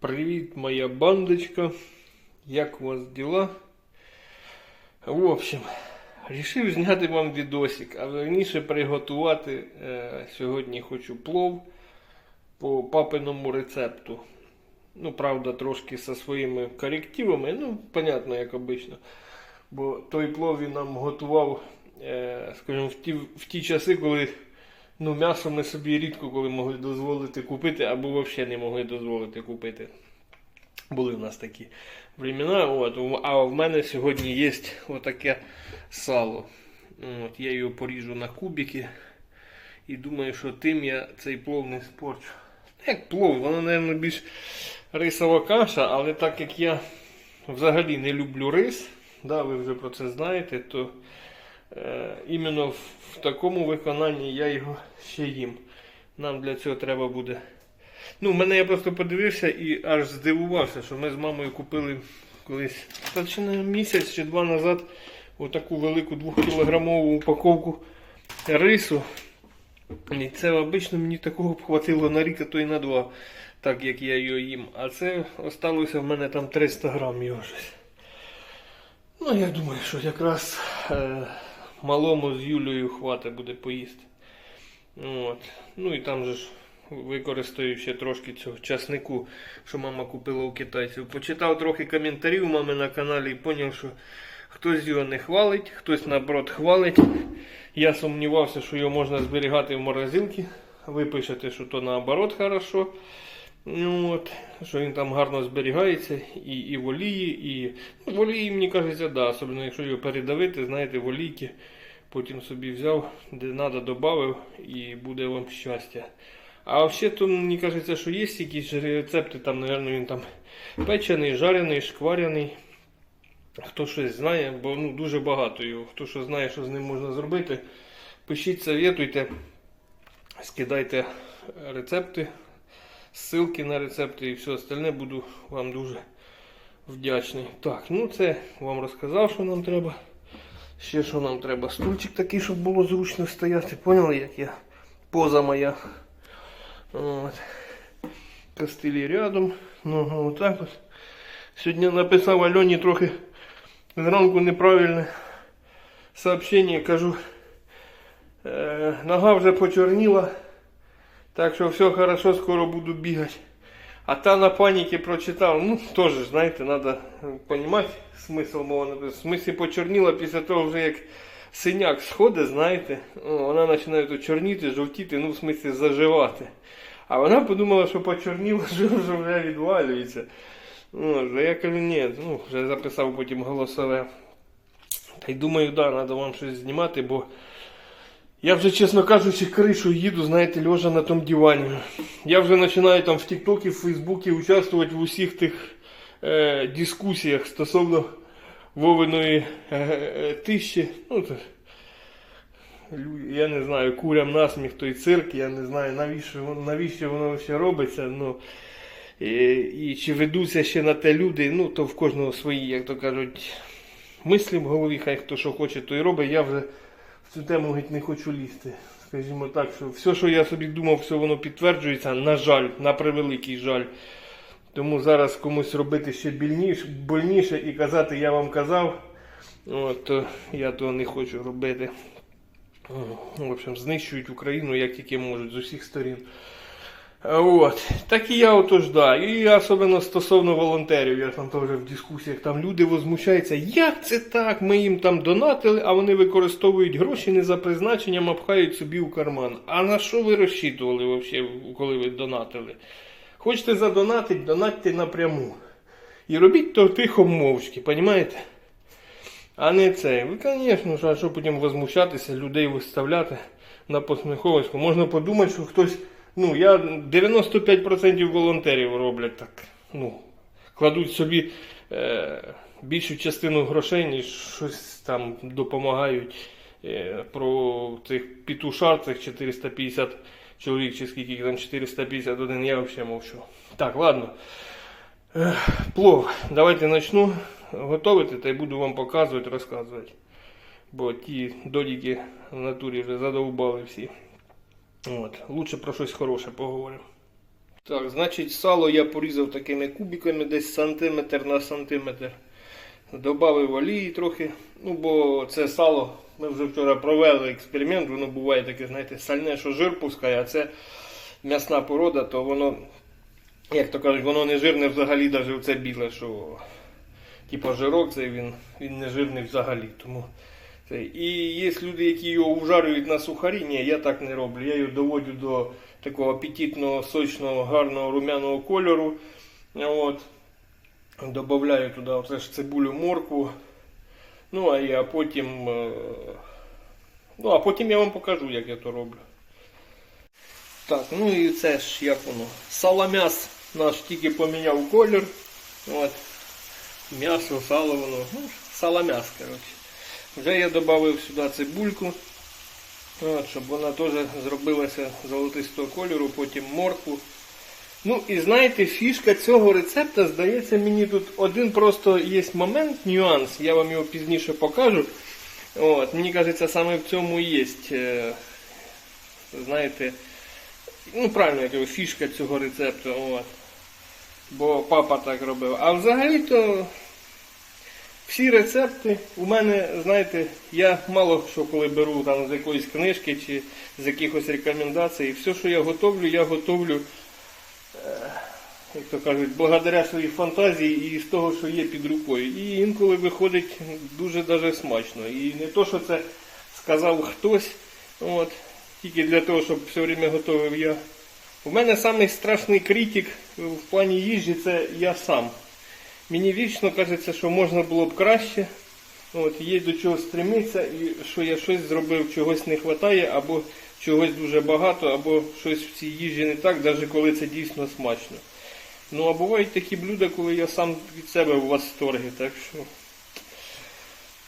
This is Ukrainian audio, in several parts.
Привіт, моя бандочка. Як у вас діла? В общем, рішив зняти вам відосик, а верніше приготувати. Е, сьогодні хочу плов по папиному рецепту. Ну, правда, трошки зі своїми корективами, ну, понятно, як обично. Бо той плов він нам готував, е, скажімо, в ті, в ті часи, коли ну, м'ясо ми собі рідко коли могли дозволити купити, або взагалі не могли дозволити купити. Були в нас такі времена. От. А в мене сьогодні є отаке сало. От, я його поріжу на кубики. І думаю, що тим я цей плов не спорчу. Як плов, воно, мабуть, більш рисова каша, але так як я взагалі не люблю рис, да, ви вже про це знаєте, то іменно в, такому виконанні я його ще їм. Нам для цього треба буде. Ну, мене я просто подивився і аж здивувався, що ми з мамою купили колись та чи не місяць чи два назад отаку велику 2-кілограмову упаковку рису. І це обично мені такого б хватило на рік, а то й на два, так як я його їм. А це осталося в мене там 300 грам його щось. Ну, я думаю, що якраз е, малому з Юлею хватить буде поїсти. От. Ну і там же ж використаю ще трошки цього часнику, що мама купила у китайців. Почитав трохи коментарів у мами на каналі і зрозумів, що хтось його не хвалить, хтось наоборот хвалить. Я сумнівався, що його можна зберігати в морозилці. Ви пишете, що то наоборот хорошо. Ну, от, що він там гарно зберігається і, і в і ну, в мені кажеться, да, особливо якщо його передавити, знаєте, в. Потім собі взяв, де треба, додав і буде вам щастя. А взагалі, то мені кажеться, що є якісь рецепти, там, мабуть, він там печений, жарений, шкваряний. Хто щось знає, бо ну, дуже багато його. Хто що знає, що з ним можна зробити, пишіть, советуйте, скидайте рецепти, ссылки на рецепти і все остальне буду вам дуже вдячний. Так, ну це вам розказав, що нам треба. Ще що нам треба? Стульчик такий, щоб було зручно стояти. Поняли, як я? Поза моя. От. Костилі рядом. Ну, отак от. Сьогодні написав Альоні трохи зранку неправильне сообщення. Кажу, е, нога вже почорніла. Так що все хорошо, скоро буду бігати. А та на паніки прочитав, ну теж, знаєте, треба розуміти смисл мого. В смислі почорніла після того, вже як синяк сходить, знаєте, вона починає чорніти, жовтіти, ну в смислі заживати. А вона подумала, що почорніла, що вже відвалюється. Ну, я кажу, ні, ну, вже записав потім голосове. Та й думаю, да, треба вам щось знімати, бо я вже, чесно кажучи, кришу їду, знаєте, лежа на тому дивані. Я вже починаю там в Тіктокі, в Фейсбуці участвувати в усіх тих е, дискусіях стосовно Вовиної е, е, тисячі. Ну, це, я не знаю, курям насміх той цирк, я не знаю, навіщо, навіщо воно ще робиться. Ну, і, і чи ведуться ще на те люди, ну, то в кожного свої, як то кажуть, мислі в голові, хай хто що хоче, то і робить. Я вже цю тему геть не хочу лізти. Скажімо так, що все, що я собі думав, все воно підтверджується, на жаль, на превеликий жаль. Тому зараз комусь робити ще більніше, больніше і казати, я вам казав, от, то я того не хочу робити. В общем, знищують Україну як тільки можуть з усіх сторін. От. Так і я отож, да. І особливо стосовно волонтерів, я там теж в дискусіях, там люди возмущаються, як це так? Ми їм там донатили, а вони використовують гроші не за призначенням, а пхають собі у карман. А на що ви розчитували вообще, коли ви донатили? Хочете задонатити, донатьте напряму. І робіть то тихо мовчки, понімаєте? А не це. Ви, звісно, що потім возмущатися, людей виставляти на посміховиську. Можна подумати, що хтось. Ну, я 95% волонтерів роблять так. Ну, кладуть собі е, більшу частину грошей, ніж щось там допомагають. Е, про цих пітушар, цих 450 чоловік, чи скільки там 451, я взагалі мовчу. Так, ладно. Е, плов. Давайте почну готувати та й буду вам показувати, розказувати. Бо ті додіки в натурі вже задовбали всі. От. Лучше про щось хороше поговоримо. Так, значить, сало я порізав такими кубиками, десь сантиметр на сантиметр. Добавив олії трохи. Ну, бо це сало. Ми вже вчора провели експеримент, воно буває таке, знаєте, сальне, що жир пускає, а це м'ясна порода, то воно, як то кажуть, воно не жирне взагалі, навіть оце біле, що типу жирок, цей він, він не жирний взагалі. Тому це. І є люди, які його вжарюють на сухарі. Ні, я так не роблю. Я його доводжу до такого апетитного, сочного, гарного румяного кольору. От. Добавляю туди оце ж цибулю, моркву. Ну, а я потім. е, Ну, а потім я вам покажу, як я то роблю. Так, ну і це ж як воно. Салам'яс наш тільки поміняв колір. От. М'ясо, сало воно. Ну, салам'яс, коротше. Вже я додав сюди цибульку, от, щоб вона теж зробилася золотистого кольору, потім моркву. Ну і знаєте, фішка цього рецепта, здається, мені тут один просто є момент, нюанс, я вам його пізніше покажу. От, мені кажеться, саме в цьому є, е, знаєте, ну правильно я кажу, фішка цього рецепту. От. Бо папа так робив. А взагалі-то всі рецепти у мене, знаєте, я мало що коли беру там з якоїсь книжки чи з якихось рекомендацій. Все, що я готовлю, я готовлю, е, як то кажуть, благодаря своїй фантазії і з того, що є під рукою. І інколи виходить дуже даже смачно. І не то, що це сказав хтось, от, тільки для того, щоб все время готовив я. У мене самий страшний критик в плані їжі це я сам. Мені вічно кажеться, що можна було б краще. От, є до чого стремитися, і що я щось зробив, чогось не вистачає, або чогось дуже багато, або щось в цій їжі не так, навіть коли це дійсно смачно. Ну а бувають такі блюда, коли я сам від себе в восторгі, так що.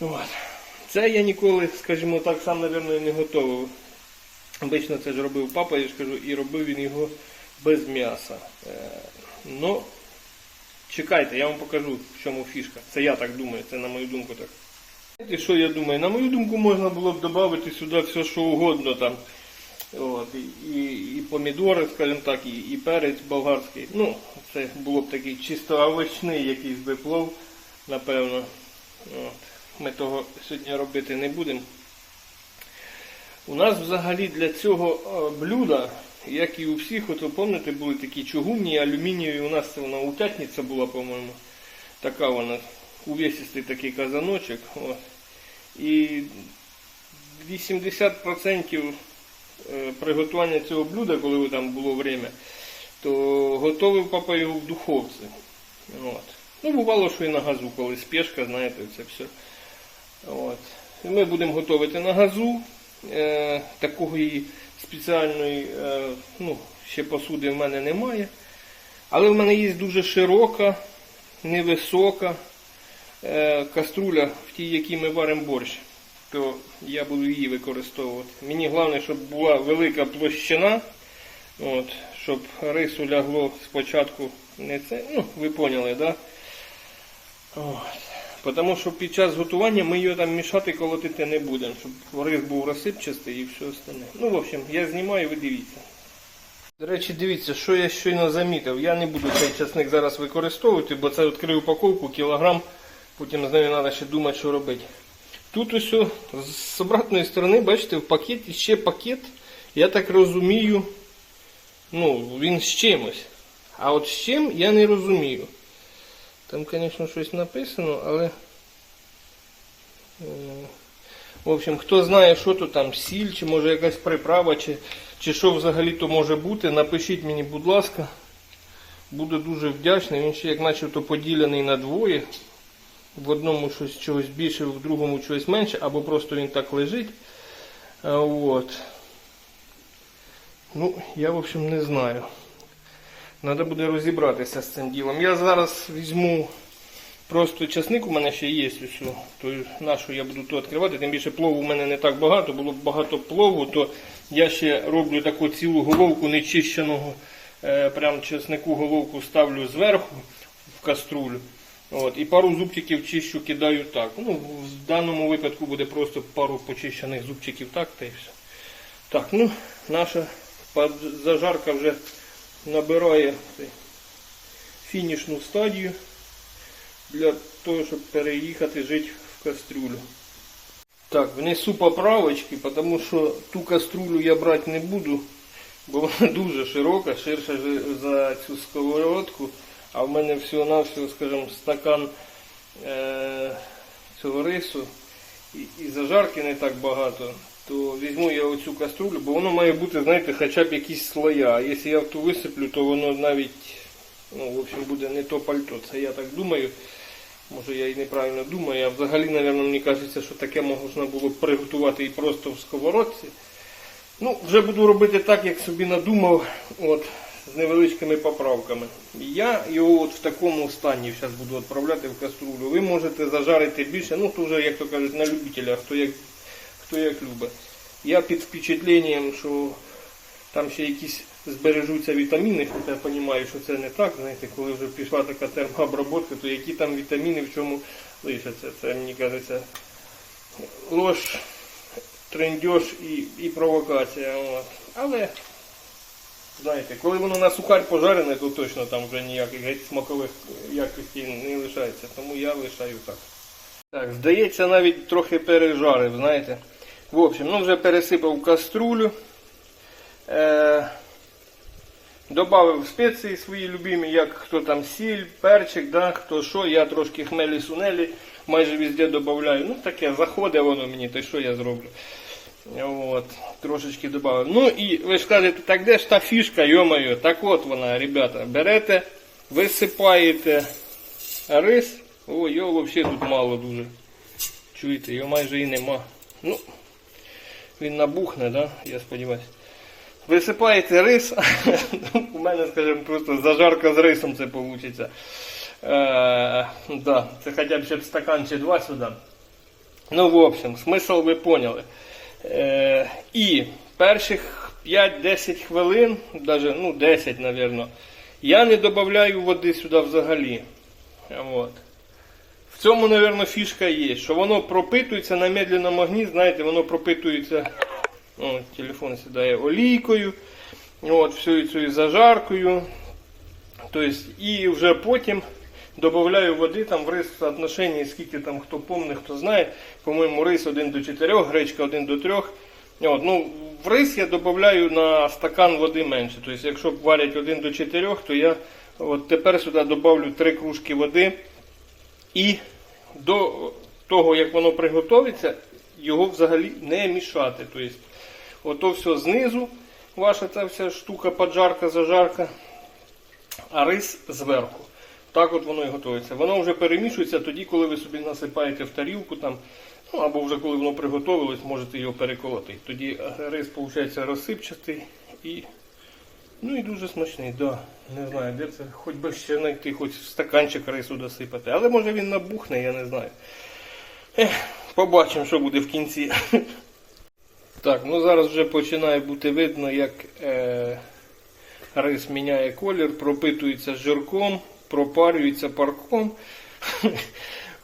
От. Це я ніколи, скажімо так, сам, мабуть, не готував. Обично це ж робив папа, я ж кажу, і робив він його без м'яса. Е, ну, чекайте, я вам покажу, в чому фішка. Це я так думаю, це на мою думку так. Знаєте, що я думаю? На мою думку, можна було б додати сюди все, що угодно там. От, і, і, і помідори, скажімо так, і, і перець болгарський. Ну, це було б такий чисто овочний якийсь би плов, напевно. От. Ми того сьогодні робити не будемо. У нас взагалі для цього е, блюда, як і у всіх, от ви пам'ятаєте, були такі чугунні, алюмінієві. У нас це вона утятниця була, по-моєму. Така вона, увесистий такий казаночок. От. І 80% е, приготування цього блюда, коли там було время, то готовив папа його в духовці. От. Ну, бувало, що і на газу, коли спешка, знаєте, це все. От. Ми будемо готувати на газу. Е, такої спеціальної е, ну, ще посуди в мене немає. Але в мене є дуже широка, невисока е, каструля, в тій, якій ми варимо борщ. То я буду її використовувати. Мені головне, щоб була велика площина, от, щоб рису лягло спочатку не це. Ну, ви поняли, так? Да? Тому що під час готування ми його там мішати колотити не будемо, щоб рис був розсипчастий і все остальне. Ну, в общем, я знімаю, ви дивіться. До речі, дивіться, що я щойно замітив. Я не буду цей часник зараз використовувати, бо це відкрив упаковку, кілограм, потім з нею треба ще думати, що робити. Тут ось з обратної сторони, бачите, в пакеті ще пакет, я так розумію, ну, він з чимось. А от з чим я не розумію. Там, звісно, щось написано, але. е, В общем, хто знає, що то там, сіль, чи може якась приправа, чи, чи що взагалі то може бути, напишіть мені, будь ласка. Буду дуже вдячний. Він ще як начебто поділений на двоє. В одному щось чогось більше, в другому чогось менше, або просто він так лежить. От. Ну, я, в общем, не знаю. Треба буде розібратися з цим ділом. Я зараз візьму просто часник, у мене ще є ось. То нашу я буду то відкривати. Тим більше плову у мене не так багато, було б багато плову, то я ще роблю таку цілу головку нечищеного. Е, прям чеснику головку ставлю зверху в каструлю. От, і пару зубчиків чищу, кидаю так. Ну, в даному випадку буде просто пару почищених зубчиків так та і все. Так, ну, наша зажарка вже набирає фінішну стадію для того, щоб переїхати жити в кастрюлю. Так, внесу поправочки, тому що ту каструлю я брати не буду, бо вона дуже широка, ширша за- цю сковородку, а в мене всього-навсього, скажімо, стакан е- цього рису і, і зажарки не так багато, то візьму я оцю каструлю, бо воно має бути, знаєте, хоча б якісь слоя. А якщо я в ту висиплю, то воно навіть, ну, в общем, буде не то пальто. Це я так думаю. Може я і неправильно думаю, а взагалі, мабуть, мені кажеться, що таке можна було б приготувати і просто в сковородці. Ну, вже буду робити так, як собі надумав, от, з невеличкими поправками. Я його от в такому стані зараз буду відправляти в каструлю. Ви можете зажарити більше, ну, то вже, як то кажуть, на любителя, хто як, хто як любить. Я під впечатленням, що там ще якісь збережуться вітаміни, хоча я розумію, що це не так. Знаєте, коли вже пішла така термообробка, то які там вітаміни в чому лишаться. Це мені кажеться ложь, трендеж і, і провокація. Але, знаєте, коли воно на сухарь пожарене, то точно там вже ніяких смакових якостей не лишається. Тому я лишаю так. Так, здається, навіть трохи пережарив, знаєте. В общем, ну вже пересипав в каструлю. Е, Добавив спеції свої любимі, як хто там сіль, перчик, да, хто що, я трошки хмелі сунелі майже везде додаю. Ну таке заходить воно мені, то що я зроблю. От, трошечки додав. Ну і ви ж кажете, так де ж та фішка, йомаю, так от вона, ребята, берете, висипаєте рис. О, його взагалі тут мало дуже. Чуєте, його майже і нема. Ну, він набухне, да? я сподіваюся. Висипаєте рис, у мене, скажімо, просто зажарка з рисом це вийде. Е, да, це хоча б ще стакан чи два сюди. Ну, в общем, смисл ви поняли. Е, і перших 5-10 хвилин, даже, ну 10, мабуть, я не додаю води сюди взагалі. От. В цьому, мабуть, фішка є, що воно пропитується на медленному огні, знаєте, воно пропитується, о, телефон сідає олійкою, от, всю цією зажаркою. Тобто, і вже потім додаю води, там в рис соотношенні, скільки там хто помне, хто знає. По-моєму, рис 1 до 4, гречка 1 до 3. От, ну, в рис я додаю на стакан води менше. Тобто, якщо варять 1 до 4, то я от тепер сюди додаю 3 кружки води. І до того, як воно приготовиться, його взагалі не мішати. Тобто, ото все знизу, ваша ця вся штука, поджарка, зажарка, а рис зверху. Так от воно і готується. Воно вже перемішується тоді, коли ви собі насипаєте в тарілку, там, ну, або вже коли воно приготовилось, можете його переколоти. Тоді рис, виходить, розсипчатий і Ну і дуже смачний, да. Не знаю, де це. Хоч би ще знайти, хоч стаканчик рису досипати. Але може він набухне, я не знаю. Ех, побачимо, що буде в кінці. Так, ну зараз вже починає бути видно, як е, рис міняє колір, пропитується жирком, пропарюється парком.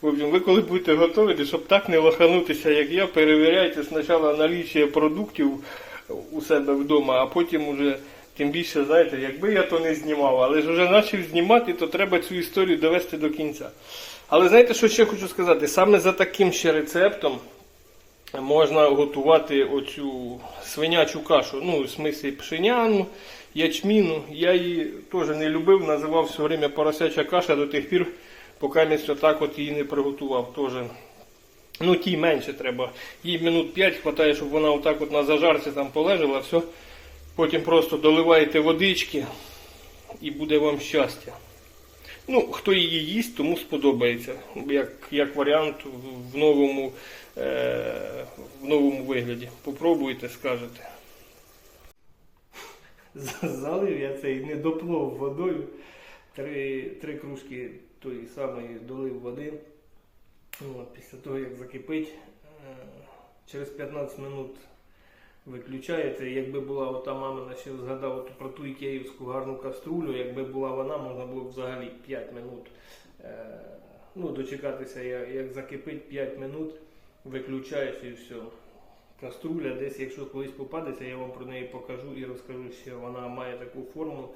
В общем, ви коли будете готувати, щоб так не лоханутися, як я, перевіряйте спочатку наліччя продуктів у себе вдома, а потім уже. Тим більше, знаєте, якби я то не знімав, але ж вже почав знімати, то треба цю історію довести до кінця. Але знаєте, що ще хочу сказати? Саме за таким ще рецептом можна готувати оцю свинячу кашу. Ну, в смислі пшеняну, ячміну. Я її теж не любив, називав все время поросяча каша до тих пір, поки я так от її не приготував. Теж. Ну, тій менше треба. Їй минут 5 вистачає, щоб вона отак от на зажарці там полежала, все. Потім просто доливаєте водички і буде вам щастя. Ну, хто її їсть, тому сподобається. Як як варіант в новому е, в новому вигляді. Попробуйте, скажете. Залив я цей недоплов водою. Три, три кружки тої самої долив води. Після того, як закипить, е, через 15 минут виключаєте. Якби була ота мамина, ще згадав от про ту ікеївську гарну каструлю, якби була вона, можна було б взагалі 5 минут е, ну, дочекатися, як, як закипить 5 минут, виключаєш і все. Каструля десь, якщо колись попадеться, я вам про неї покажу і розкажу, що вона має таку форму.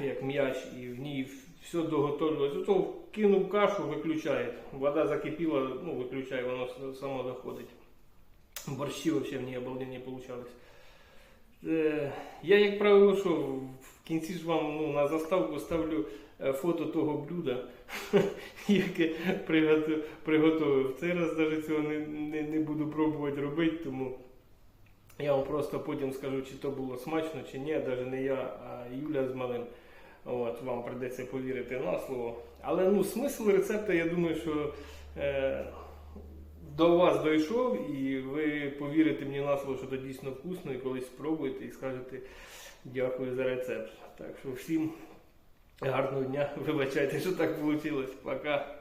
як м'яч, і в ній все доготовлювалося. Ото кинув кашу, виключає. Вода закипіла, ну виключає, воно само доходить. Борщі взагалі в ній обалденні получались. Е, Я, як правило, що в кінці ж вам ну, на заставку ставлю е, фото того блюда, яке приготу- приготував. Цей раз навіть цього не, не, не буду пробувати робити, тому я вам просто потім скажу, чи то було смачно, чи ні, навіть не я, а Юля з малим. От, вам прийдеться повірити на слово. Але ну, смисл рецепту, я думаю, що е, до вас дійшов, і ви повірите мені на слово, що це дійсно вкусно, і колись спробуєте і скажете дякую за рецепт. Так що всім гарного дня. Вибачайте, що так вийшло. Пока.